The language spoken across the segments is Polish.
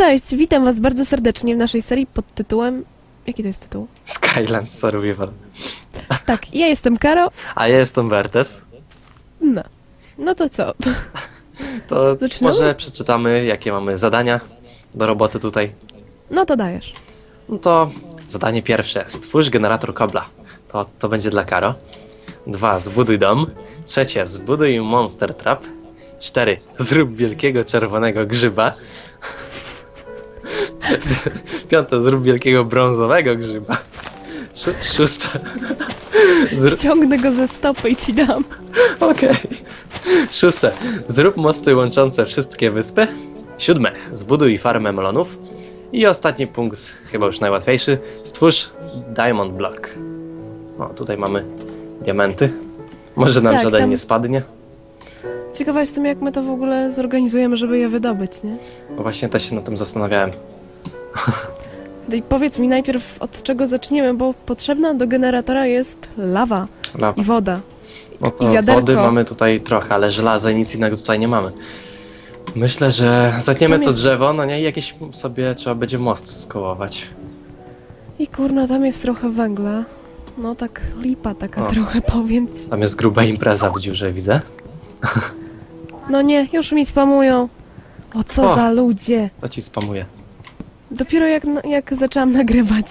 cześć! Witam Was bardzo serdecznie w naszej serii pod tytułem... Jaki to jest tytuł? Skyland Survival. Tak, ja jestem Karo. A ja jestem Bertes. No. No to co? To Zaczynamy? może przeczytamy, jakie mamy zadania do roboty tutaj. No to dajesz. No to zadanie pierwsze. Stwórz generator kobla. To, to będzie dla Karo. Dwa. Zbuduj dom. Trzecie. Zbuduj monster trap. Cztery. Zrób wielkiego czerwonego grzyba. Piąte. Zrób wielkiego brązowego grzyba. Szó- Szóste. Zrób... Ściągnę go ze stopy i ci dam. Okej. Szóste. Zrób mosty łączące wszystkie wyspy. Siódme. Zbuduj farmę melonów. I ostatni punkt, chyba już najłatwiejszy. Stwórz Diamond Block. No, tutaj mamy diamenty. Może nam Tak, żaden tam- nie spadnie. Ciekawa jestem, jak my to w ogóle zorganizujemy, żeby je wydobyć, nie? Bo właśnie też się nad tym zastanawiałem. No i powiedz mi najpierw, od czego zaczniemy, bo potrzebna do generatora jest lawa Lawa. i woda. No i to wiaderko. wody mamy tutaj trochę, ale żelaza i nic innego tutaj nie mamy. Myślę, że zatniemy Tam to jest- drzewo, no nie, i jakieś sobie trzeba będzie most skołować. I kurna, tam jest trochę węgla. No tak lipa taka O. trochę, powiem ci. Tam jest gruba impreza w dziurze, widzę. No nie, już mi spamują. O co O. za ludzie. To ci spamuję. Dopiero jak, jak zaczęłam nagrywać.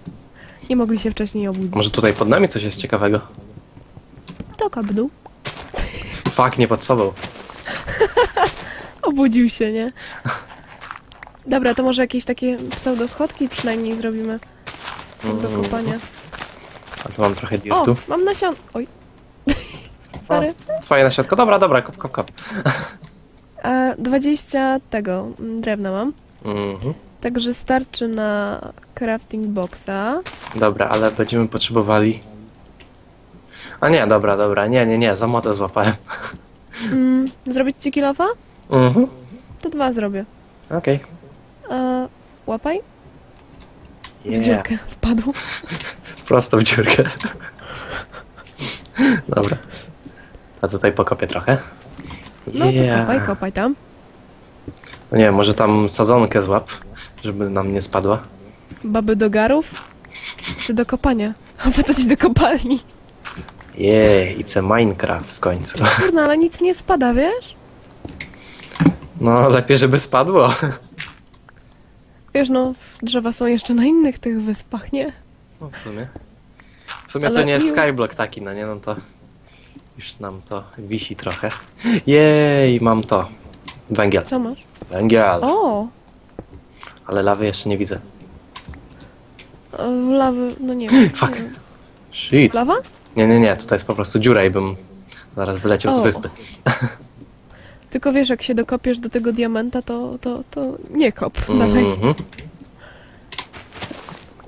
Nie mogli się wcześniej obudzić. Może tutaj pod nami coś jest ciekawego? To kabdu. Fak, nie pod sobą. Obudził się, nie? Dobra, to może jakieś takie pseudoschodki przynajmniej zrobimy. Tak do Mm, kopania. A tu mam trochę O, dirtu. mam nasion... Oj. Sorry. Twoje na środku. Dobra, dobra, kop, kop, kop. A 20 tego mm, drewna mam. Mhm. Także starczy na crafting boxa. Dobra, ale będziemy potrzebowali... A nie, dobra, dobra. Nie, nie, nie, za motę złapałem. Mm, zrobić ci kilofa? Mhm. To dwa zrobię. Okej. A, łapaj. W Yeah. dziurkę wpadł. Prosto w dziurkę. Dobra. A tutaj pokopię trochę. No to Yeah. kopaj, kopaj tam. No nie, może tam sadzonkę złap, żeby nam nie spadła. Baby do garów? Czy do kopania? A po co ci do kopalni? Jej, it's a Minecraft w końcu. Kurna, ale nic nie spada, wiesz? No, lepiej, żeby spadło. Wiesz, no, drzewa są jeszcze na innych tych wyspach, nie? No w sumie. W sumie Ale to nie jest skyblock taki, no nie, no to już nam to wisi trochę. Jej, mam to. Węgiel. Co masz? Węgiel. O! Ale lawy jeszcze nie widzę. e, Lawy, no nie wiem. Fuck. nie. Shit. Lawa? Nie, nie, nie, tutaj jest po prostu dziura i bym zaraz wyleciał z O. wyspy. Tylko wiesz, jak się dokopiesz do tego diamenta, to, to, to nie kop dalej. Mhm.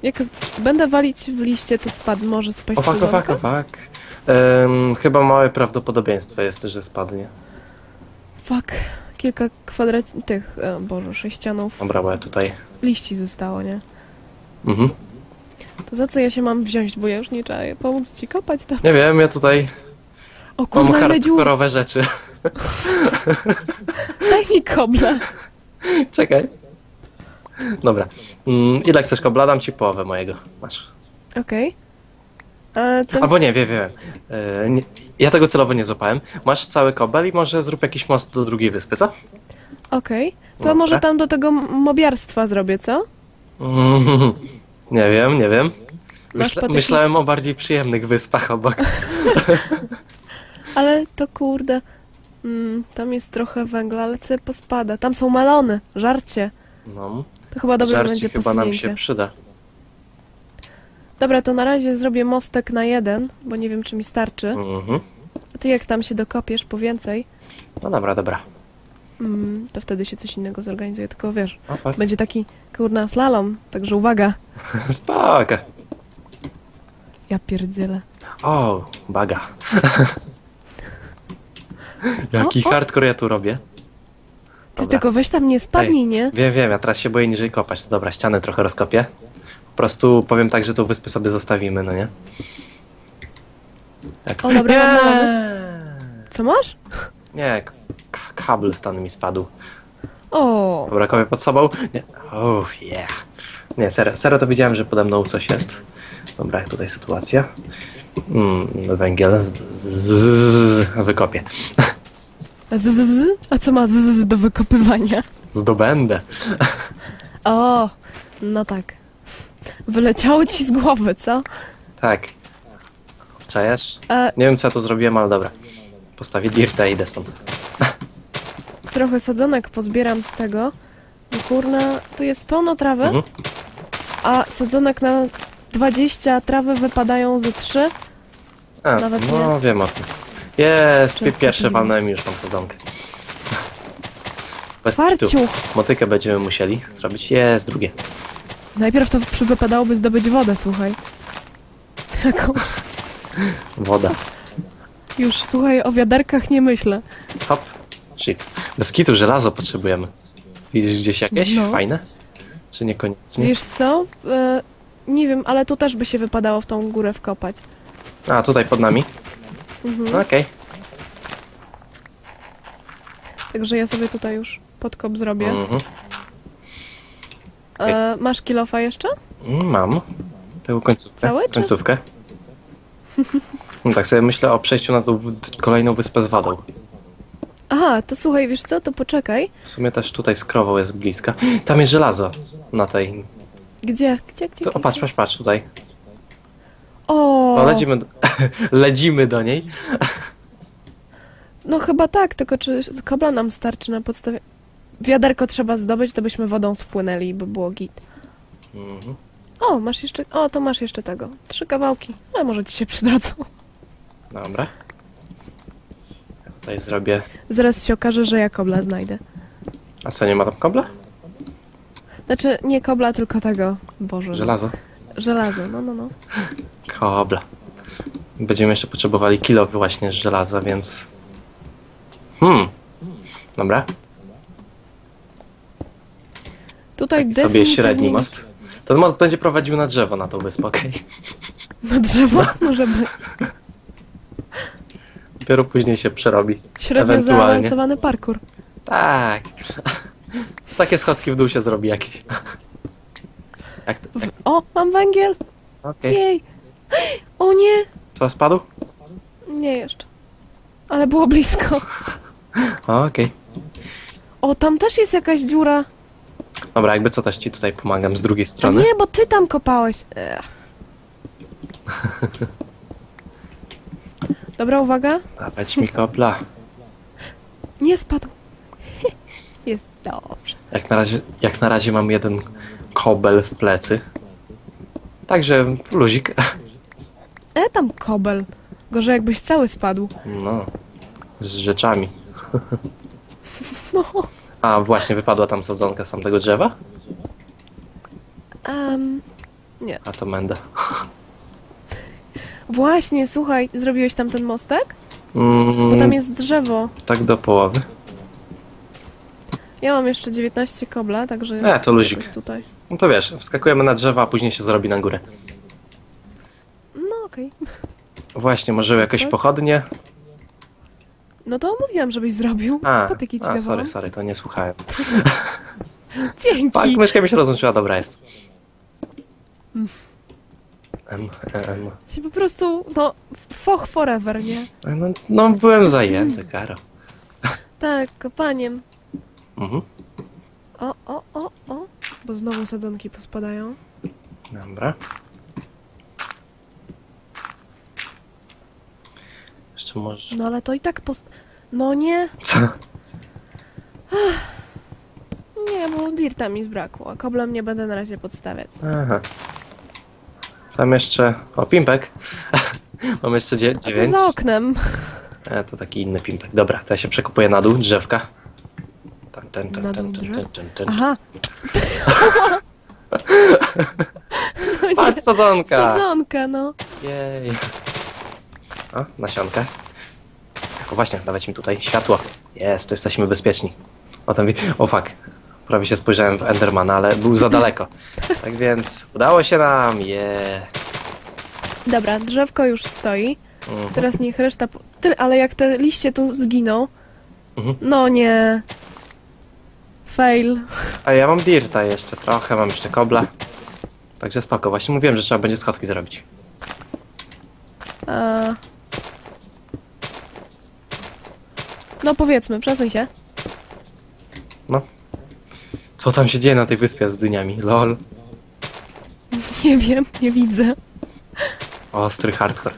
Jak będę walić w liście, to spadł może spaść O fuck, o fuck, o fuck. Chyba małe prawdopodobieństwo jest, że spadnie. Fuck. Kilka kwadrat... tych, e, boże, sześcianów Dobra, bo ja tutaj... liści zostało, nie? Mhm. To za co ja się mam wziąć, bo ja już nie czaję. Pomóc ci kopać tam. Nie wiem, ja tutaj O mam dziur! hardkorowe rzeczy. Daj mi kobla! Czekaj. Dobra. Mm, ile chcesz kobla? Dam ci połowę mojego. Masz. Okej. A ten... Albo nie, wiem, wiem. E, nie, ja tego celowo nie złapałem. Masz cały kobel i może zrób jakiś most do drugiej wyspy, co? Okej. To Dobra. może tam do tego mobiarstwa zrobię, co? Mm, nie wiem, nie wiem. Myśla, myślałem o bardziej przyjemnych wyspach obok. Ale to kurde... Mm, tam jest trochę węgla, ale sobie pospada. Tam są malony, żarcie. No, To chyba żarci będzie chyba nam posunięcie. się przyda. Dobra, to na razie zrobię mostek na jeden, bo nie wiem, czy mi starczy. Mhm. A ty jak tam się dokopiesz po więcej, No dobra, dobra. mm, to wtedy się coś innego zorganizuje. Tylko wiesz, O, fuck. będzie taki kurna slalom, także uwaga. Spoko. Ja pierdzielę. O, baga. Jaki O, o. hardcore ja tu robię. Ty Dobra. tylko weź tam nie spadnij, nie? Wiem, wiem, ja teraz się boję niżej kopać. To dobra, ścianę trochę rozkopię. Po prostu powiem tak, że tą wyspę sobie zostawimy, no nie? Tak. O, dobra, nie! Co masz? Nie, kabel stan mi spadł. O, Dobra, kopię pod sobą. Nie. Oh, yeah. Nie, serio, serio to widziałem, że pode mną coś jest. Dobra, jak tutaj sytuacja. Mm, węgiel. Z, z, z, z, z, wykopię. z, z, z, a co ma z, z do wykopywania? Zdobędę. O, no tak. Wyleciało ci z głowy, co? Tak. Czajesz? E, Nie wiem, co ja tu zrobiłem, ale dobra. Postawię dirta i idę stąd. trochę sadzonek pozbieram z tego. No kurna, tu jest pełno trawy, Mhm. a sadzonek na 20 trawy wypadają ze 3. A, Nawet no wiem o tym. Jest, to walnąłem już mam sadzonkę. Bez. Farciuch! Motykę będziemy musieli zrobić. Jest, drugie. Najpierw to wypadałoby zdobyć wodę, słuchaj. Taką. Woda. Już, słuchaj, o wiaderkach nie myślę. Hop. Shit. Bez kitu żelazo potrzebujemy. Widzisz gdzieś jakieś? No. Fajne? Czy niekoniecznie? Wiesz co? E, nie wiem, ale tu też by się wypadało w tą górę wkopać. A, tutaj pod nami? Mhm. Okej. Także ja sobie tutaj już podkop zrobię. Mhm. E, masz kilofa jeszcze? Mam. Tę końcówkę. Cały, Końcówkę. No tak sobie myślę o przejściu na tą kolejną wyspę z wodą. Aha, to słuchaj, wiesz co? To poczekaj. W sumie też tutaj z krową jest bliska. Tam jest żelazo. Na tej. Gdzie? Gdzie? Gdzie? To, o, patrz, patrz, patrz tutaj. O, O, lecimy do, lecimy do niej. No chyba tak, tylko czy z kobla nam starczy na podstawie... Wiaderko trzeba zdobyć, to byśmy wodą spłynęli, by było git. Mhm. O, masz jeszcze... O, to masz jeszcze tego. Trzy kawałki. Ale może ci się przydadzą. Dobra. Ja tutaj zrobię. Zaraz się okaże, że ja kobla znajdę. A co, nie ma tam kobla? Znaczy, nie kobla, tylko tego. Boże. Żelazo. Żelazo, no, no, no. Kobla. Będziemy jeszcze potrzebowali kilo właśnie z żelaza, więc... Hmm. Dobra. Tutaj Taki sobie średni most. Ten most będzie prowadził na drzewo na tą wyspę, okej? Na drzewo? Może być. Dopiero później się przerobi. Średnio zaawansowany parkour. Tak. Takie schodki w dół się zrobi jakieś. Jak to? W... O, mam węgiel! Okej. Jej! O nie! Co, spadł? Nie jeszcze. Ale było blisko. Okej. O, tam też jest jakaś dziura. Dobra, jakby co też ci tutaj pomagam z drugiej strony. nie, bo ty tam kopałeś. Ech. Dobra, uwaga. Dawać mi kopla. Nie spadł. Jest dobrze. Jak na razie, jak na razie mam jeden kobel w plecy. Także luzik. E, tam kobel. Gorzej jakbyś cały spadł. No. Z rzeczami. No. A właśnie wypadła tam sadzonka z tamtego drzewa? Um, A to menda. właśnie, słuchaj, zrobiłeś tam ten mostek? Bo Mm, tam jest drzewo. Tak do połowy. Ja mam jeszcze 19 kobla, także... E, to luzik. tutaj. No to wiesz, wskakujemy na drzewo, a później się zrobi na górę. No okej. Właśnie, może jakieś Tak? pochodnie? No to mówiłam, żebyś zrobił. A, Patyki ci a dawałam. sorry, sorry, to nie słuchałem. Dzięki. Tak, myszka mi się rozłączyła, dobra jest. M, M. Się po prostu, no, foch forever, nie? No, no byłem zajęty, Karo. Tak, kopaniem. Mhm. O, o, o, o. Bo znowu sadzonki pospadają. Dobra. Jeszcze może... No ale to i tak pos... No nie, Co? nie, bo dirta mi zbrakło. a Koblem nie będę na razie podstawiać. Aha. Tam jeszcze... O, pimpek. Mam jeszcze dzie- A to dziewięć. za oknem. E, to taki inny pimpek. Dobra, to ja się przekupuję na dół, drzewka. Ten, ten, ten, Na ten, dół ten, drzew? ten, ten, ten. Aha. Patrz, sadzonka! sadzonka, no. Jej. O, nasionka. O właśnie, dawać mi tutaj światło. Jest, to jesteśmy bezpieczni. O, tam... O, fuck. Prawie się spojrzałem w Endermana, ale był za daleko. Tak więc udało się nam, je. Dobra, drzewko już stoi. Mhm. Teraz niech reszta... Po... Ty, ale jak te liście tu zginą... Mhm. No nie. fail. A ja mam dirta jeszcze trochę, mam jeszcze kobla. Także spoko, właśnie mówiłem, że trzeba będzie schodki zrobić. A... No powiedzmy, przesuń się. Co tam się dzieje na tej wyspie z dyniami? Lol. Nie wiem, nie widzę. Ostry hardcore.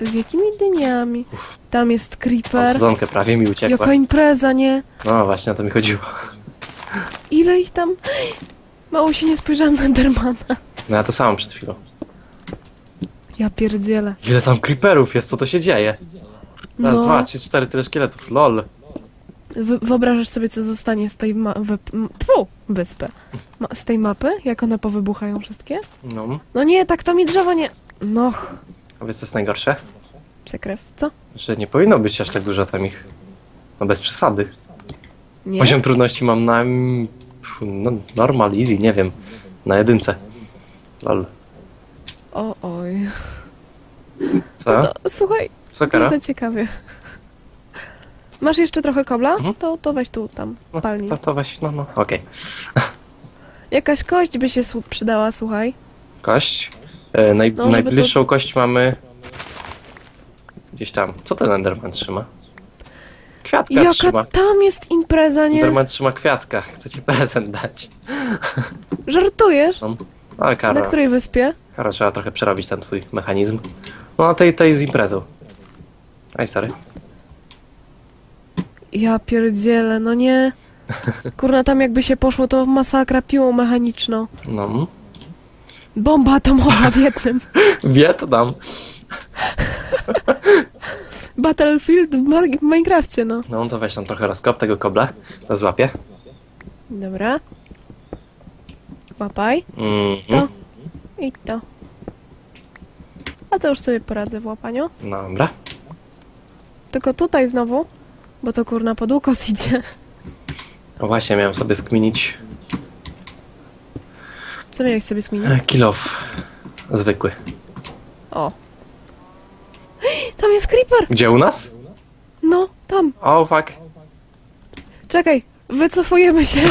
Z jakimi dyniami? Tam jest Mam creeper. sadzonkę prawie mi uciekła. Jaka impreza, nie? No właśnie o to mi chodziło. Ile ich tam? Mało się nie spojrzałam na Dermana. No ja to sam przed chwilą. Ja pierdzielę. Ile tam creeperów jest, co to się dzieje? Raz, No, dwa, trzy, cztery, tyle szkieletów, lol. wy- wyobrażasz sobie, co zostanie z tej ma- Tfu, wyspy. Ma- z tej mapy, jak one powybuchają wszystkie? No. No nie, tak to mi drzewo nie... No, A wiesz co jest najgorsze? przekrew. Co? Że nie powinno być aż tak dużo tam ich. No bez przesady. Nie? Poziom trudności mam na... pff, No, normal, easy, nie wiem. Na jedynce. Lol. O, oj. Co? No to, słuchaj, Co kara? bardzo ciekawie. Masz jeszcze trochę kobla? Mhm. To, to weź tu, tam, No, to, to weź, no, no, okej. Jakaś kość by się przydała, słuchaj. Kość. E, naj, No, najbliższą kość mamy... Gdzieś tam. Co ten Enderman trzyma? Kwiatka Jaka trzyma. tam jest impreza, nie? Enderman trzyma kwiatka. Chce ci prezent dać. Żartujesz? No. Ale Na której wyspie? Kara, trzeba trochę przerobić ten twój mechanizm. No a tej, tej z imprezą. Aj, sorry. Ja pierdzielę, no nie. Kurna, tam jakby się poszło, to masakra piłą mechaniczną. No. Bomba atomowa w jednym. Wietnam. Battlefield w, Minecrafcie, no. No to weź tam trochę rozkop tego kobla. To złapię. Dobra. Łapaj. Mhm. To. I to. A to już sobie poradzę w łapaniu. Dobra. Tylko tutaj znowu, bo to kurna pod ukos idzie. No właśnie, miałem sobie skminić Co miałeś sobie zmienić? e, kill off. Zwykły. O. Tam jest creeper! Gdzie u nas? No, tam. O, fuck. Czekaj, wycofujemy się.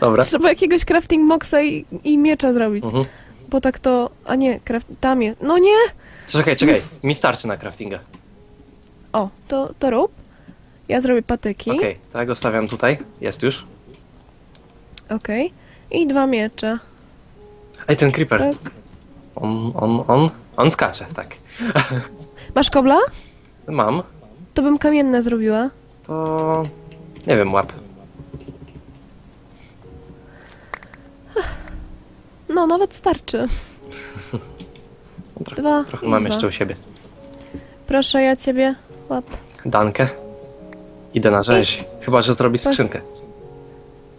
Dobra. Trzeba jakiegoś crafting moxa i, i miecza zrobić. Mhm. Bo tak to... A nie, craft... tam jest. No nie! Czekaj, czekaj. Mi starczy na craftinga. O, to, to rób. Ja zrobię patyki. Okej, ja go stawiam tutaj. Jest już. Okej. I dwa miecze. Ej, ten creeper. Tak. On, on, on, on skacze, tak. Masz kobla? Mam. To bym kamienne zrobiła. To... Nie wiem, łap. No, nawet starczy. Dwa Trochę mam dwa. jeszcze u siebie. Proszę, ja ciebie łap. Dankę. Idę na rzeź. Chyba, że zrobi skrzynkę.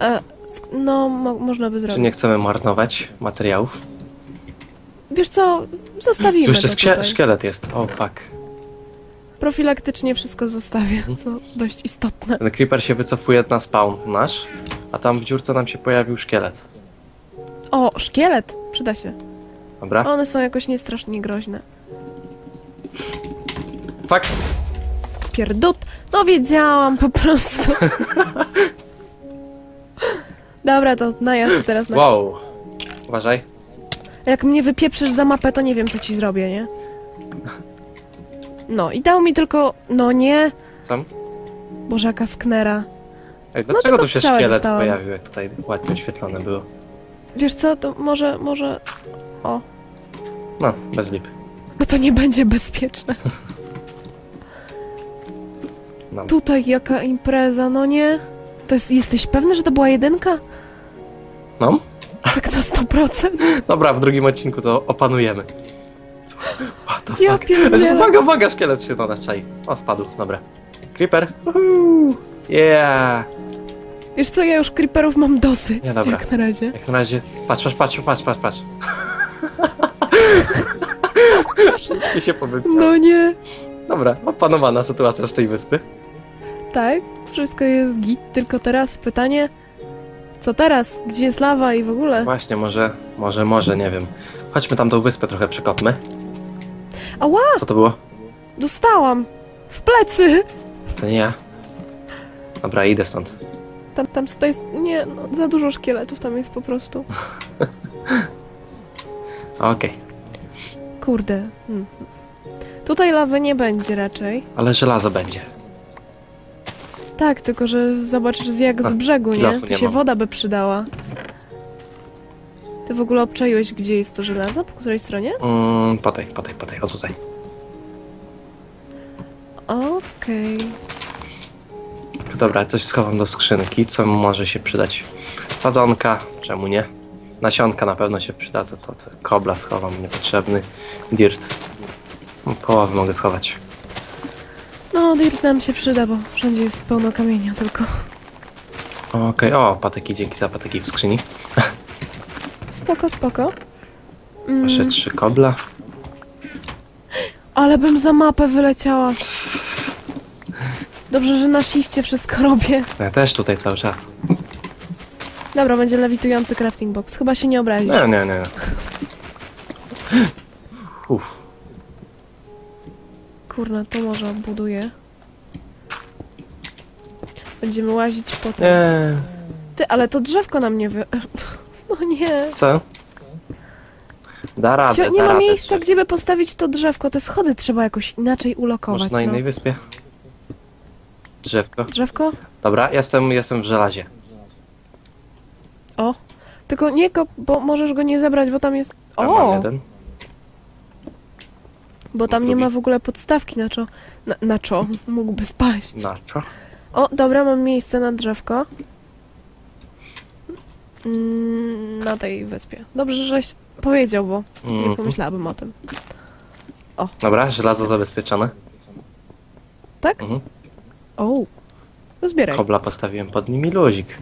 E, sk- no, mo można by Czy zrobić. nie chcemy marnować materiałów? Wiesz co, zostawimy Tu jeszcze tutaj. szkielet jest. O, fuck. Profilaktycznie wszystko zostawię, Mhm. co dość istotne. Ten creeper się wycofuje na spawn nasz, a tam w dziurce nam się pojawił szkielet. O, szkielet! Przyda się. Dobra? One są jakoś niestrasznie groźne. Fuck! Pierdut! No wiedziałam po prostu. Dobra, to najazd teraz na... Wow! Uważaj. Jak mnie wypieprzysz za mapę, to nie wiem, co ci zrobię, nie? No i dał mi tylko... No nie! Co? Bożaka Sknera. Ej, No, dlaczego tylko tu się szkielet dostałam. pojawił, jak tutaj ładnie oświetlone było? Wiesz co, to może, może... No, bez lip. Bo to nie będzie bezpieczne. No. Tutaj jaka impreza, no nie? To jest, jesteś pewny, że to była jedynka? No? Tak na 100%? Dobra, w drugim odcinku to opanujemy. Co? What the Ja pierdzielę. Uwaga, uwaga, szkielet się na nas czai. O, spadł, dobra. Creeper. Uhu. Yeah! Wiesz co, ja już creeperów mam dosyć, Nie, dobra. jak na razie. Jak na razie... Patrz, patrz, patrz, patrz, patrz, patrz. Wszystkie się powybiały. No nie. Dobra, opanowana sytuacja z tej wyspy. Tak, wszystko jest git, tylko teraz pytanie... Co teraz? Gdzie jest lawa i w ogóle? Właśnie, może, może, może, nie wiem. Chodźmy tam tą wyspę trochę przekopmy. Ała! Co to było? Dostałam! W plecy! To nie ja. Dobra, idę stąd. Tam, tam to jest, nie, no, za dużo szkieletów tam jest po prostu. Okej. Kurde. Hmm. Tutaj lawy nie będzie raczej. Ale żelazo będzie. Tak, tylko że zobaczysz jak z brzegu, nie? Tu się mam. woda by przydała. Ty w ogóle obczaiłeś, gdzie jest to żelazo? Po której stronie? Mm, po tej, po tej, po tej, o tutaj. Okej. Dobra, coś schowam do skrzynki, co może się przydać. Sadzonka, czemu nie? Nasionka na pewno się przyda, to, to, to kobla schowam, niepotrzebny. Dirt. No, Połowę mogę schować. No, dirt nam się przyda, bo wszędzie jest pełno kamienia tylko. Okej, o, patyki, dzięki za patyki w skrzyni. Spoko, spoko. Mm, Jeszcze trzy kobla. ale bym za mapę wyleciała. Dobrze, że na shifcie wszystko robię. Ja też tutaj cały czas. Dobra, będzie lewitujący crafting box. Chyba się nie obrazisz. Nie, nie, nie. Uff, Kurna, to może buduję. Będziemy łazić po tym. nie. Ty, ale to drzewko nam nie wy... No nie. Co? Da radę, Cio, nie da ma radę. miejsca, gdzie by postawić to drzewko. Te schody trzeba jakoś inaczej ulokować. Może na no. innej wyspie? Drzewko. Drzewko? Dobra, jestem, jestem w żelazie. O. Tylko nie kop, bo możesz go nie zebrać, bo tam jest... A, mam O! jeden. Bo tam nie ma w ogóle podstawki na czo. Na, na czo. Mógłby spaść. Na co? O, dobra, mam miejsce na drzewko. Mm, Na tej wyspie. Dobrze, żeś powiedział, bo nie Mhm. pomyślałabym o tym. Dobra, żelazo zabezpieczone. Tak? Mhm. O, to zbieraj. Kobla postawiłem pod nimi luzik.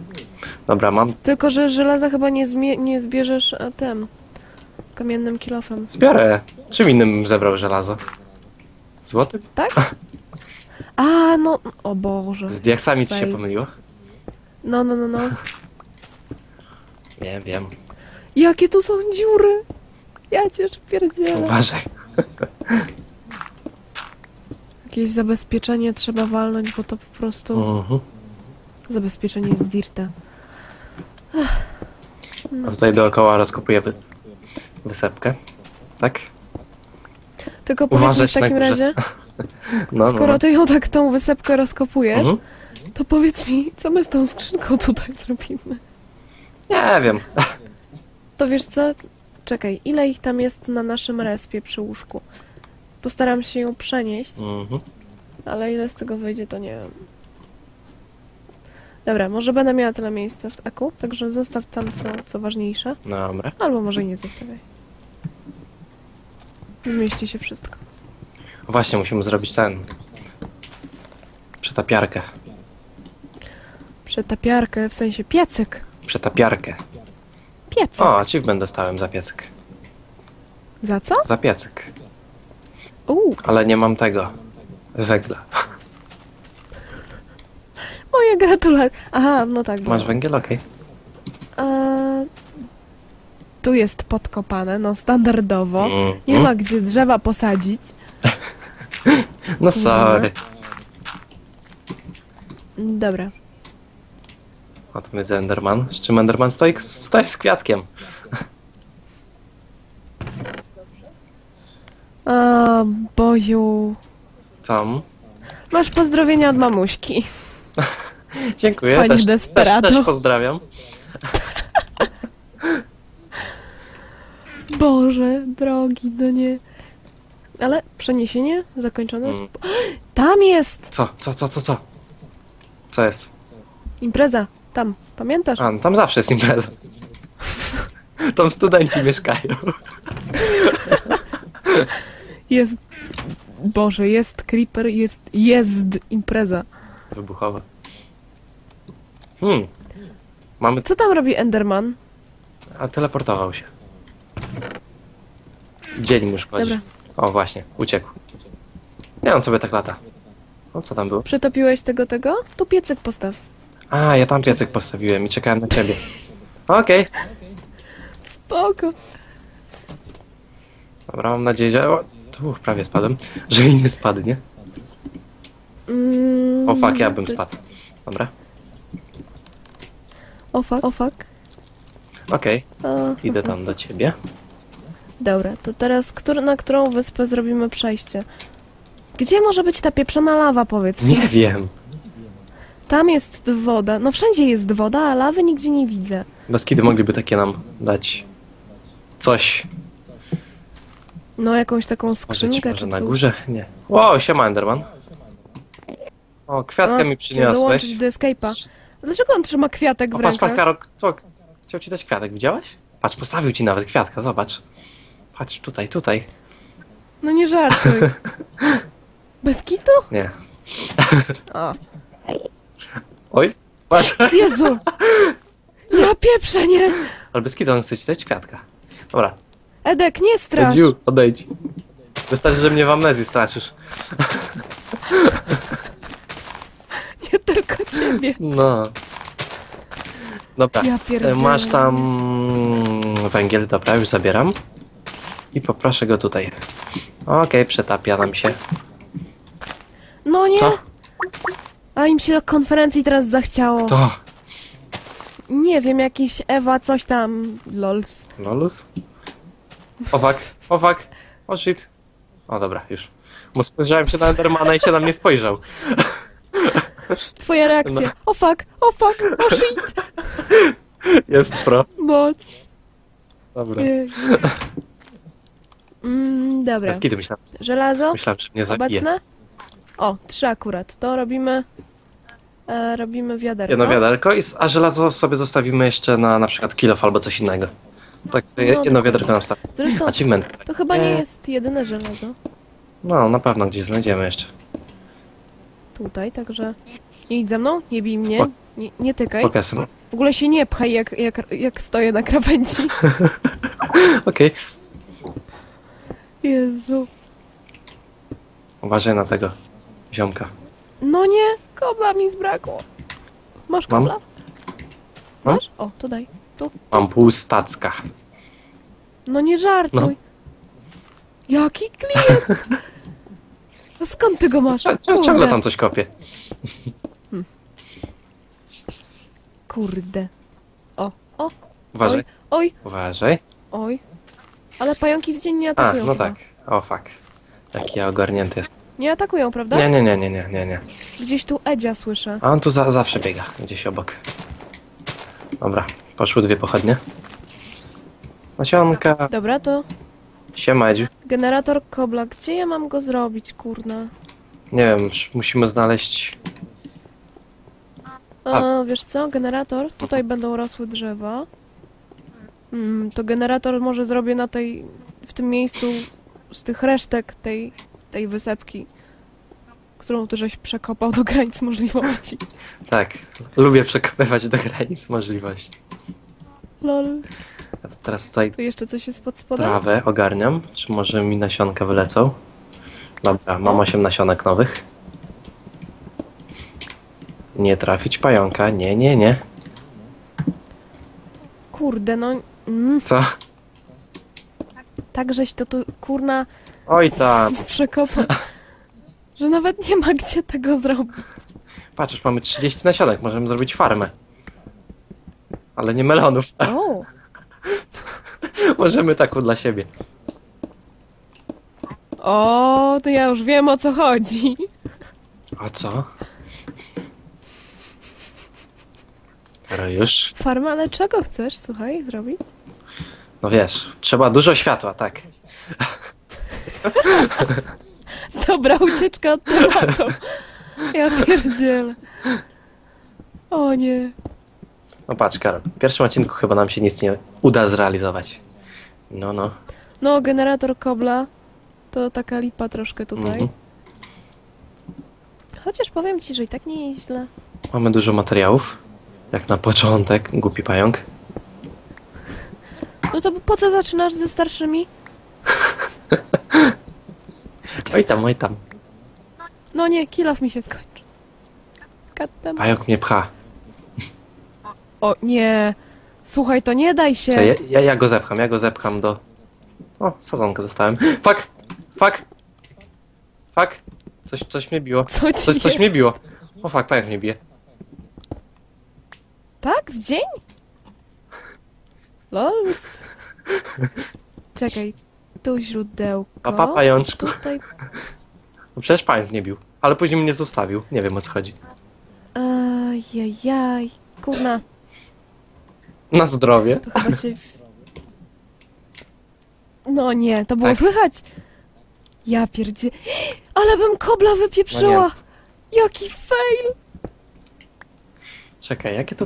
Dobra, mam. Tylko, że żelaza chyba nie, nie zbierzesz e, tym kamiennym kilofem. Zbiorę. Czym innym zebrał żelazo? Złotym? Tak? A, no, o Boże. Z diaksami ci się pomyliło? No, no, no, no. Wiem, wiem. Jakie tu są dziury! Ja cię pierdzielę. Uważaj. Jakieś zabezpieczenie trzeba walnąć, bo to po prostu Mhm. zabezpieczenie dirta. Ach. No, A tutaj dookoła rozkopuję wy... wysepkę. Tak? Tylko powiedz mi w takim na górze. razie, No, no. skoro ty ją tak tą wysepkę rozkopujesz, Mhm. to powiedz mi, co my z tą skrzynką tutaj zrobimy? Nie wiem. To wiesz co? Czekaj, ile ich tam jest na naszym respie przy łóżku? Postaram się ją przenieść, Mhm. ale ile z tego wyjdzie, to nie wiem. Dobra, może będę miała tyle miejsca w aku, także zostaw tam co, co ważniejsze. Dobra. Albo może i nie zostawiaj. Zmieści się wszystko. Właśnie, musimy zrobić ten. Przetapiarkę. Przetapiarkę, w sensie piecyk. Przetapiarkę. Piecyk. O, achievement dostałem za piecyk. Za co? Za piecyk. Uuu, Ale nie mam tego. Węgla. moje gratulacje. Aha, no tak. bo- Masz węgiel? Okej. A, tu jest podkopane, no standardowo. Mhm. Nie ma gdzie drzewa posadzić. No sorry. Dobra. O, tu jest Enderman. Z czym Enderman stoi? Stoi z kwiatkiem. A, boju. Tam. Masz pozdrowienia od mamuśki. Dziękuję. Pani też, też, Desperado. też pozdrawiam. Boże, drogi, no nie. Ale przeniesienie zakończone jest. Mm. Tam jest! Co? Co, co, co, co? Co jest? Impreza. Tam. Pamiętasz? A, no tam zawsze jest impreza. Tam studenci mieszkają. Jest. Boże, jest creeper, jest. Jest impreza. Wybuchowe. Hmm. Mamy... Co tam robi Enderman? A teleportował się. Dzień mu szkodzi. Dobra. O, właśnie. Uciekł. Nie, on sobie tak lata. O, co tam było? Przytopiłeś tego, tego? Tu piecyk postaw. A, ja tam piecyk postawiłem i czekałem na ciebie. Okej. Spoko. Dobra, mam nadzieję, że... O, tu prawie spadłem. Że nie spadnie. Mm, O fuck, ja bym spadł. Dobra, O fuck, o fuck. okej, O, idę tam do ciebie. Dobra, to teraz który, na którą wyspę zrobimy przejście? Gdzie może być ta pieprzona lawa, powiedz mi? Nie wiem. Tam jest woda. No wszędzie jest woda, a lawy nigdzie nie widzę. Bez kiedy mogliby takie nam dać coś. No jakąś taką skrzynkę może czy na coś. górze? Nie. Wow, siema Enderman. O, kwiatkę A, mi chciał przyniosłeś. dołączyć do escape'a. Dlaczego on trzyma kwiatek w O, patrz, patrz, rękach? Karol, kto chciał ci dać kwiatek, widziałeś? Patrz, postawił ci nawet kwiatka, zobacz. Patrz, tutaj, tutaj. No nie żartuj. Bez kitu? Nie. O. Oj, patrz. Jezu! Ja pieprzę, nie! Ale bez kiedy on chce ci dać kwiatka. Dobra, Edek, nie strasz! Edziu, odejdź. Wystarczy, że mnie w amnezji stracisz. Nie tylko ciebie. No. Dobra, Ja pierdzielę. masz tam węgiel, dobra, już zabieram. I poproszę go tutaj. Okej, przetapia nam się. No nie! Co? A im się konferencji teraz zachciało. To. Nie wiem, jakiś Ewa coś tam. Lols. Lolus? Owak, owak, o shit. O dobra, już. Bo spojrzałem się na Endermana i się na mnie spojrzał. Twoja reakcja. No. O fuck, o fuck, o shit! Jest pro. Moc. Dobra. Jej. Mm, dobra. Kiedy myślałem, Żelazo? myślałem, że mnie zabije. Obecne? O, trzy akurat. To robimy... E, robimy wiaderko. Jedno wiaderko, i, a żelazo sobie zostawimy jeszcze na na przykład kilof albo coś innego. Tak, No, jedno wiaderko nam starczy. Zresztą Achievement. to chyba nie jest jedyne żelazo. No, na pewno gdzieś znajdziemy jeszcze. Tutaj, także... Nie idź ze mną, nie bij mnie, Spoko. nie, nie tykaj. Pokażę. W ogóle się nie pchaj, jak, jak, jak stoję na krawędzi. Okej. Jezu. Uważaj na tego ziomka. No nie, kobla mi zbrakło. Masz Mam? kobla? Mam? Masz? O, tu daj. Mam pół stacka. No nie żartuj. No. Jaki klient? A skąd ty go masz? Cia- cia- Ciągle tam coś kopie. Kurde. O, o, Uważaj, oj, uważaj. oj. Ale pająki w dzień nie A, atakują no chyba. tak. O fuck. Jaki ja ogarnięty jest. Nie atakują, prawda? Nie, nie, nie, nie, nie, nie, nie. Gdzieś tu Edzia słyszę. A on tu za, zawsze biega, gdzieś obok. Dobra, poszły dwie pochodnie. Nasionka, Dobra, to siema Edziu. generator kobla. Gdzie ja mam go zrobić, kurna? Nie wiem, musimy znaleźć... A, wiesz co? Generator. Tutaj będą rosły drzewa. Mm, to generator może zrobię na tej... w tym miejscu z tych resztek tej, tej wysepki, którą tu żeś przekopał do granic możliwości. Tak, lubię przekopywać do granic możliwości. Lol. Ja teraz tutaj Tu jeszcze coś jest pod spodem? trawę ogarniam. Czy może mi nasionka wylecą? Dobra, mam O. 8 nasionek nowych. Nie trafić pająka, nie, nie, nie. Kurde, no... Mm, Co? tak żeś to tu, kurna, Oj tam. przekopał, że nawet nie ma gdzie tego zrobić. Patrz, już mamy 30 nasionek, możemy zrobić farmę. Ale nie melonów. O, możemy taką dla siebie. o, to ja już wiem o co chodzi. A co? Już? Farma, ale czego chcesz, słuchaj, zrobić? No wiesz, trzeba dużo światła, tak. Dobra, ucieczka od tematu. Ja pierdzielę. O nie. No patrz, Karol, w pierwszym odcinku chyba nam się nic nie uda zrealizować. No, no. No, generator kobla to taka lipa troszkę tutaj. Mhm. Chociaż powiem ci, że i tak nie jest źle. Mamy dużo materiałów. Jak na początek, głupi pająk. No to po co zaczynasz ze starszymi? Oj tam, oj tam. No nie, kilof mi się skończy. Katem. Pająk mnie pcha. O nie. Słuchaj, to nie daj się. Ja, ja, ja go zepcham, ja go zepcham do... O, sadzonkę dostałem. Fuck! Fuck! Fuck! Coś, coś mnie biło. Co ci Coś, coś mnie biło. O fuck, pająk mnie bije. Tak? W dzień? Lols. Czekaj. Tu źródełko. Pa, pa, pajączku. Tutaj... No przecież pająk mnie bił. Ale później mnie zostawił. Nie wiem o co chodzi. Ajajaj. Kurna, Na zdrowie. to chyba się... w- No nie, to było Tak. słychać. Ja pierdzie... Ale bym kobla wypieprzyła! Jaki fail! Czekaj, jakie to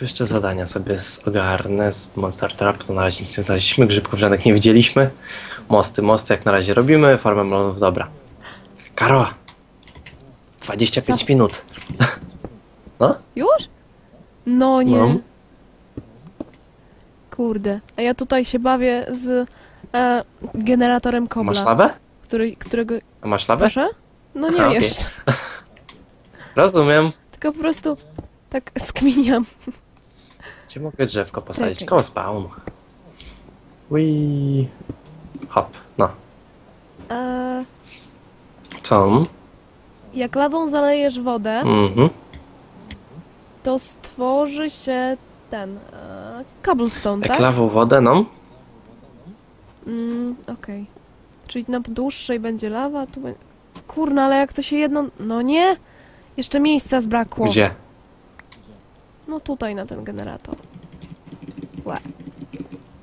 jeszcze zadania sobie z- ogarnę z Monster Trap? To na razie nic nie znaleźliśmy, grzybków żadnych nie widzieliśmy. Mosty, mosty jak na razie robimy, formę melonów, dobra. Karo! 25 Co? minut. No? Już? No nie. No. Kurde. A ja tutaj się bawię z e, generatorem kobla. Masz lawę? Który, którego... A masz lawę? Proszę? No nie Aha, jeszcze. Rozumiem. Tylko po prostu tak skminiam. Gdzie mogę drzewko posadzić? Czekaj. Koło spawn. Wii. Hop, no. E, Co? jak lawą zalejesz wodę, Mhm. to stworzy się ten e, cobblestone, tak? lawą wodę, no. Mm, Okej. Czyli na dłuższej będzie lawa, tu będzie... Kurna, ale jak to się jedno... No nie! Jeszcze miejsca zbrakło. Gdzie? No tutaj na ten generator. Łe.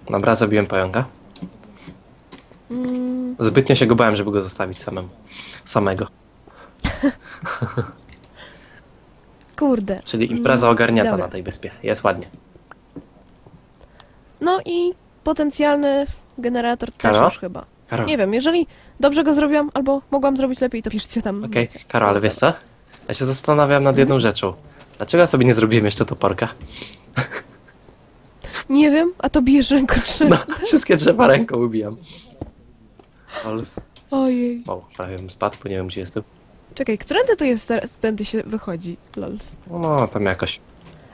Dobra, zabiłem pająka. Mm, Zbytnio się go bałem, żeby go zostawić samemu. Samego. kurde. Czyli impreza ogarnięta dobra. na tej wyspie. Jest ładnie. No i potencjalny generator też Karo? już chyba. Karol, Nie wiem, jeżeli dobrze go zrobiłam, albo mogłam zrobić lepiej, to piszcie tam. okej. wiecie. Karol, ale wiesz co? Ja się zastanawiam nad jedną rzeczą. Dlaczego ja sobie nie zrobiłem jeszcze toporka? Nie wiem, a to bijesz ręką czy... No, wszystkie drzewa ręką ubijam. Ols. Ojej. O, prawie bym spadł, bo nie wiem gdzie jestem. Czekaj, którędy to jest teraz, tędy się wychodzi, lols. No, tam jakoś.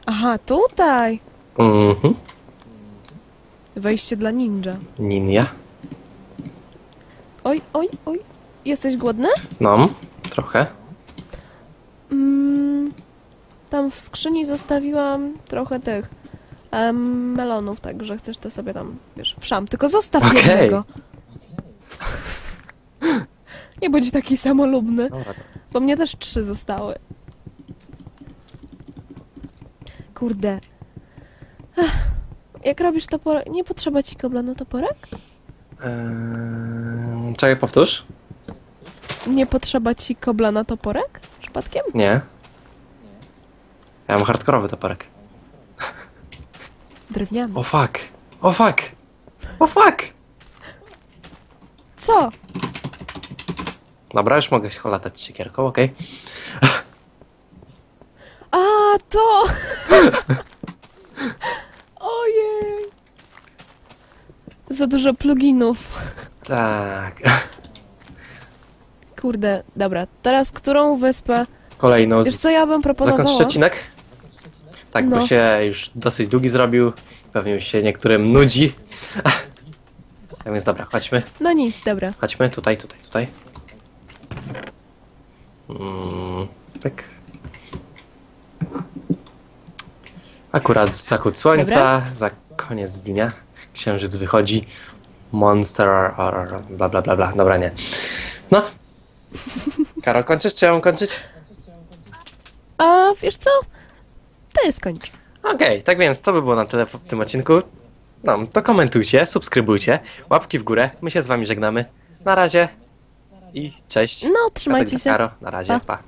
Aha, tutaj! Mhm. Wejście dla ninja. Ninja. Oj, oj, oj. Jesteś głodny? No, trochę. Mm, tam w skrzyni zostawiłam trochę tych em, melonów, także chcesz to sobie tam, wiesz, wszam. Tylko zostaw Okej. jednego. Nie bądź taki samolubny, Dobra. Bo mnie też trzy zostały. Kurde. Ech, Jak robisz toporek? Nie potrzeba ci kobla na toporek? Eee, czekaj, powtórz? Nie potrzeba ci kobla na toporek? Przypadkiem? Nie. Ja mam hardkorowy toporek. Drewniany. O fuck. O fuck. O fuck. Co? Dobra, już mogę się latać siekierką, okej. A, to! Ojej! Za dużo pluginów. Tak. Kurde, dobra. Teraz którą wyspę? Kolejną Wiesz co ja bym proponowała? Zakończyć odcinek? Tak, No. bo się już dosyć długi zrobił. Pewnie już się niektórym nudzi. Tak więc dobra, chodźmy. No nic, dobra. Chodźmy tutaj, tutaj, tutaj. Pyk. Akurat zachód słońca, Dobra. za koniec dnia. Księżyc wychodzi. Monster, or, bla bla bla bla. Dobra, nie. No. Karol, kończysz, czy ja mam kończyć? A wiesz co? Ty skończ. Okej, tak więc to by było na tyle w tym odcinku. No, to komentujcie, subskrybujcie, łapki w górę. My się z wami żegnamy. Na razie i cześć. No, trzymajcie się. Karo, na razie, Pa. pa.